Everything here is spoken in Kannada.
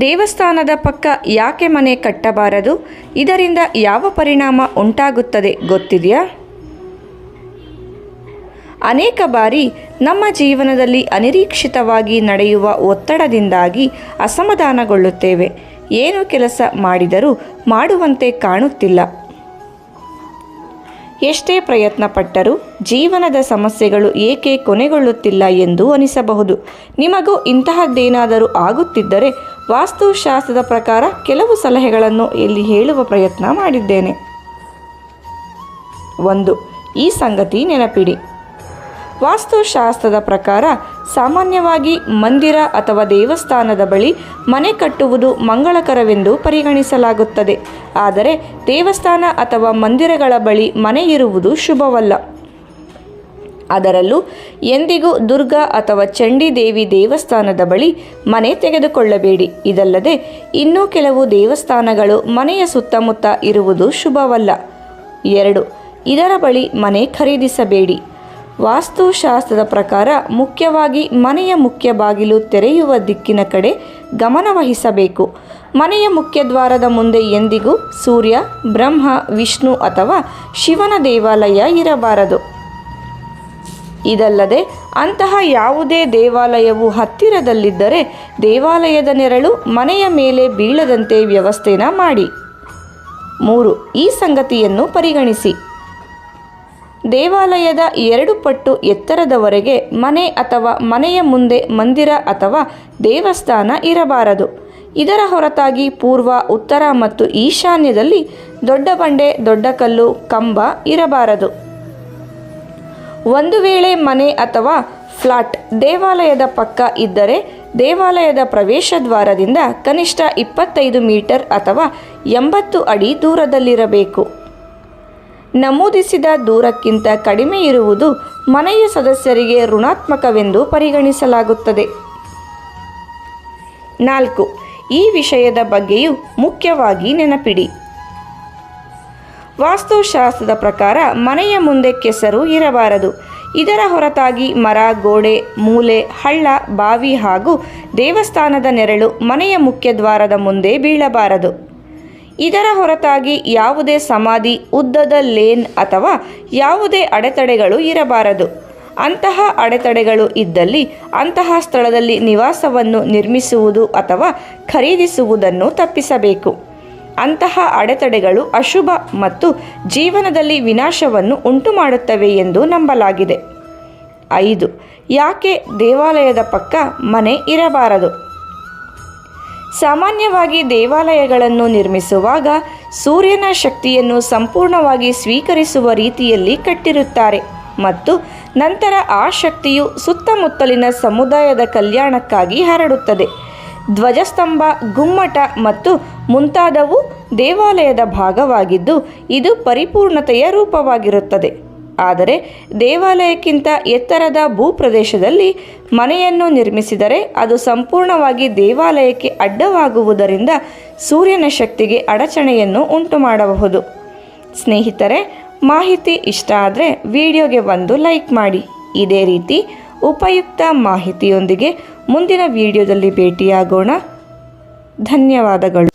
ದೇವಸ್ಥಾನದ ಪಕ್ಕ ಯಾಕೆ ಮನೆ ಕಟ್ಟಬಾರದು? ಇದರಿಂದ ಯಾವ ಪರಿಣಾಮ ಉಂಟಾಗುತ್ತದೆ ಗೊತ್ತಿದೆಯಾ? ಅನೇಕ ಬಾರಿ ನಮ್ಮ ಜೀವನದಲ್ಲಿ ಅನಿರೀಕ್ಷಿತವಾಗಿ ನಡೆಯುವ ಒತ್ತಡದಿಂದಾಗಿ ಅಸಮಾಧಾನಗೊಳ್ಳುತ್ತೇವೆ. ಏನು ಕೆಲಸ ಮಾಡಿದರೂ ಮಾಡುವಂತೆ ಕಾಣುತ್ತಿಲ್ಲ. ಎಷ್ಟೇ ಪ್ರಯತ್ನ ಪಟ್ಟರೂ ಜೀವನದ ಸಮಸ್ಯೆಗಳು ಏಕೆ ಕೊನೆಗೊಳ್ಳುತ್ತಿಲ್ಲ ಎಂದು ಅನಿಸಬಹುದು. ನಿಮಗೂ ಇಂತಹದ್ದೇನಾದರೂ ಆಗುತ್ತಿದ್ದರೆ ವಾಸ್ತುಶಾಸ್ತ್ರದ ಪ್ರಕಾರ ಕೆಲವು ಸಲಹೆಗಳನ್ನು ಇಲ್ಲಿ ಹೇಳುವ ಪ್ರಯತ್ನ ಮಾಡಿದ್ದೇನೆ. ಒಂದು, ಈ ಸಂಗತಿ ನೆನಪಿಡಿ. ವಾಸ್ತುಶಾಸ್ತ್ರದ ಪ್ರಕಾರ ಸಾಮಾನ್ಯವಾಗಿ ಮಂದಿರ ಅಥವಾ ದೇವಸ್ಥಾನದ ಬಳಿ ಮನೆ ಕಟ್ಟುವುದು ಮಂಗಳಕರವೆಂದು ಪರಿಗಣಿಸಲಾಗುತ್ತದೆ. ಆದರೆ ದೇವಸ್ಥಾನ ಅಥವಾ ಮಂದಿರಗಳ ಬಳಿ ಮನೆ ಇರುವುದು ಶುಭವಲ್ಲ. ಅದರಲ್ಲೂ ಎಂದಿಗೂ ದುರ್ಗಾ ಅಥವಾ ಚಂಡಿ ದೇವಿ ದೇವಸ್ಥಾನದ ಬಳಿ ಮನೆ ತೆಗೆದುಕೊಳ್ಳಬೇಡಿ. ಇದಲ್ಲದೆ ಇನ್ನೂ ಕೆಲವು ದೇವಸ್ಥಾನಗಳು ಮನೆಯ ಸುತ್ತಮುತ್ತ ಇರುವುದು ಶುಭವಲ್ಲ. ಎರಡು, ಇದರ ಬಳಿ ಮನೆ ಖರೀದಿಸಬೇಡಿ. ವಾಸ್ತುಶಾಸ್ತ್ರದ ಪ್ರಕಾರ ಮುಖ್ಯವಾಗಿ ಮನೆಯ ಮುಖ್ಯ ಬಾಗಿಲು ತೆರೆಯುವ ದಿಕ್ಕಿನ ಕಡೆ ಗಮನವಹಿಸಬೇಕು ಮನೆಯ ಮುಖ್ಯ ದ್ವಾರದ ಮುಂದೆ ಎಂದಿಗೂ ಸೂರ್ಯ, ಬ್ರಹ್ಮ, ವಿಷ್ಣು ಅಥವಾ ಶಿವನ ದೇವಾಲಯ ಇರಬಾರದು. ಇದಲ್ಲದೆ ಅಂತಹ ಯಾವುದೇ ದೇವಾಲಯವು ಹತ್ತಿರದಲ್ಲಿದ್ದರೆ ದೇವಾಲಯದ ನೆರಳು ಮನೆಯ ಮೇಲೆ ಬೀಳದಂತೆ ವ್ಯವಸ್ಥೆನ ಮಾಡಿ. ಮೂರು, ಈ ಸಂಗತಿಯನ್ನು ಪರಿಗಣಿಸಿ. ದೇವಾಲಯದ ಎರಡು ಪಟ್ಟು ಎತ್ತರದವರೆಗೆ ಮನೆ ಅಥವಾ ಮನೆಯ ಮುಂದೆ ಮಂದಿರ ಅಥವಾ ದೇವಸ್ಥಾನ ಇರಬಾರದು. ಇದರ ಹೊರತಾಗಿ ಪೂರ್ವ, ಉತ್ತರ ಮತ್ತು ಈಶಾನ್ಯದಲ್ಲಿ ದೊಡ್ಡ ಬಂಡೆ, ದೊಡ್ಡ ಕಲ್ಲು, ಕಂಬ ಇರಬಾರದು. ಒಂದು ವೇಳೆ ಮನೆ ಅಥವಾ ಫ್ಲಾಟ್ ದೇವಾಲಯದ ಪಕ್ಕ ಇದ್ದರೆ ದೇವಾಲಯದ ಪ್ರವೇಶ ದ್ವಾರದಿಂದ ಕನಿಷ್ಠ ಇಪ್ಪತ್ತೈದು ಮೀಟರ್ ಅಥವಾ ಎಂಬತ್ತು ಅಡಿ ದೂರದಲ್ಲಿರಬೇಕು. ನಮೂದಿಸಿದ ದೂರಕ್ಕಿಂತ ಕಡಿಮೆ ಇರುವುದು ಮನೆಯ ಸದಸ್ಯರಿಗೆ ಋಣಾತ್ಮಕವೆಂದು ಪರಿಗಣಿಸಲಾಗುತ್ತದೆ. ನಾಲ್ಕು, ಈ ವಿಷಯದ ಬಗ್ಗೆಯೂ ಮುಖ್ಯವಾಗಿ ನೆನಪಿಡಿ. ವಾಸ್ತುಶಾಸ್ತ್ರದ ಪ್ರಕಾರ ಮನೆಯ ಮುಂದೆ ಕೆಸರು ಇರಬಾರದು. ಇದರ ಹೊರತಾಗಿ ಮರ, ಗೋಡೆ, ಮೂಲೆ, ಹಳ್ಳ, ಬಾವಿ ಹಾಗೂ ದೇವಸ್ಥಾನದ ನೆರಳು ಮನೆಯ ಮುಖ್ಯ ದ್ವಾರದ ಮುಂದೆ ಬೀಳಬಾರದು. ಇದರ ಹೊರತಾಗಿ ಯಾವುದೇ ಸಮಾಧಿ, ಉದ್ದದ ಲೇನ್ ಅಥವಾ ಯಾವುದೇ ಅಡೆತಡೆಗಳು ಇರಬಾರದು. ಅಂತಹ ಅಡೆತಡೆಗಳು ಇದ್ದಲ್ಲಿ ಅಂತಹ ಸ್ಥಳದಲ್ಲಿ ನಿವಾಸವನ್ನು ನಿರ್ಮಿಸುವುದು ಅಥವಾ ಖರೀದಿಸುವುದನ್ನು ತಪ್ಪಿಸಬೇಕು. ಅಂತಹ ಅಡೆತಡೆಗಳು ಅಶುಭ ಮತ್ತು ಜೀವನದಲ್ಲಿ ವಿನಾಶವನ್ನು ಉಂಟು ಮಾಡುತ್ತವೆ ಎಂದು ನಂಬಲಾಗಿದೆ. ಐದು, ಯಾಕೆ ದೇವಾಲಯದ ಪಕ್ಕ ಮನೆ ಇರಬಾರದು? ಸಾಮಾನ್ಯವಾಗಿ ದೇವಾಲಯಗಳನ್ನು ನಿರ್ಮಿಸುವಾಗ ಸೂರ್ಯನ ಶಕ್ತಿಯನ್ನು ಸಂಪೂರ್ಣವಾಗಿ ಸ್ವೀಕರಿಸುವ ರೀತಿಯಲ್ಲಿ ಕಟ್ಟಿರುತ್ತಾರೆ ಮತ್ತು ನಂತರ ಆ ಶಕ್ತಿಯು ಸುತ್ತಮುತ್ತಲಿನ ಸಮುದಾಯದ ಕಲ್ಯಾಣಕ್ಕಾಗಿ ಹರಡುತ್ತದೆ. ಧ್ವಜಸ್ತಂಭ, ಗುಮ್ಮಟ ಮತ್ತು ಮುಂತಾದವು ದೇವಾಲಯದ ಭಾಗವಾಗಿದ್ದು ಇದು ಪರಿಪೂರ್ಣತೆಯ ರೂಪವಾಗಿರುತ್ತದೆ. ಆದರೆ ದೇವಾಲಯಕ್ಕಿಂತ ಎತ್ತರದ ಭೂಪ್ರದೇಶದಲ್ಲಿ ಮನೆಯನ್ನು ನಿರ್ಮಿಸಿದರೆ ಅದು ಸಂಪೂರ್ಣವಾಗಿ ದೇವಾಲಯಕ್ಕೆ ಅಡ್ಡವಾಗುವುದರಿಂದ ಸೂರ್ಯನ ಶಕ್ತಿಗೆ ಅಡಚಣೆಯನ್ನು ಉಂಟು ಮಾಡಬಹುದು ಸ್ನೇಹಿತರೆ, ಮಾಹಿತಿ ಇಷ್ಟ ಆದರೆ ವಿಡಿಯೋಗೆ ಒಂದು ಲೈಕ್ ಮಾಡಿ. ಇದೇ ರೀತಿ ಉಪಯುಕ್ತ ಮಾಹಿತಿಯೊಂದಿಗೆ ಮುಂದಿನ ವಿಡಿಯೋದಲ್ಲಿ ಭೇಟಿಯಾಗೋಣ. ಧನ್ಯವಾದಗಳು.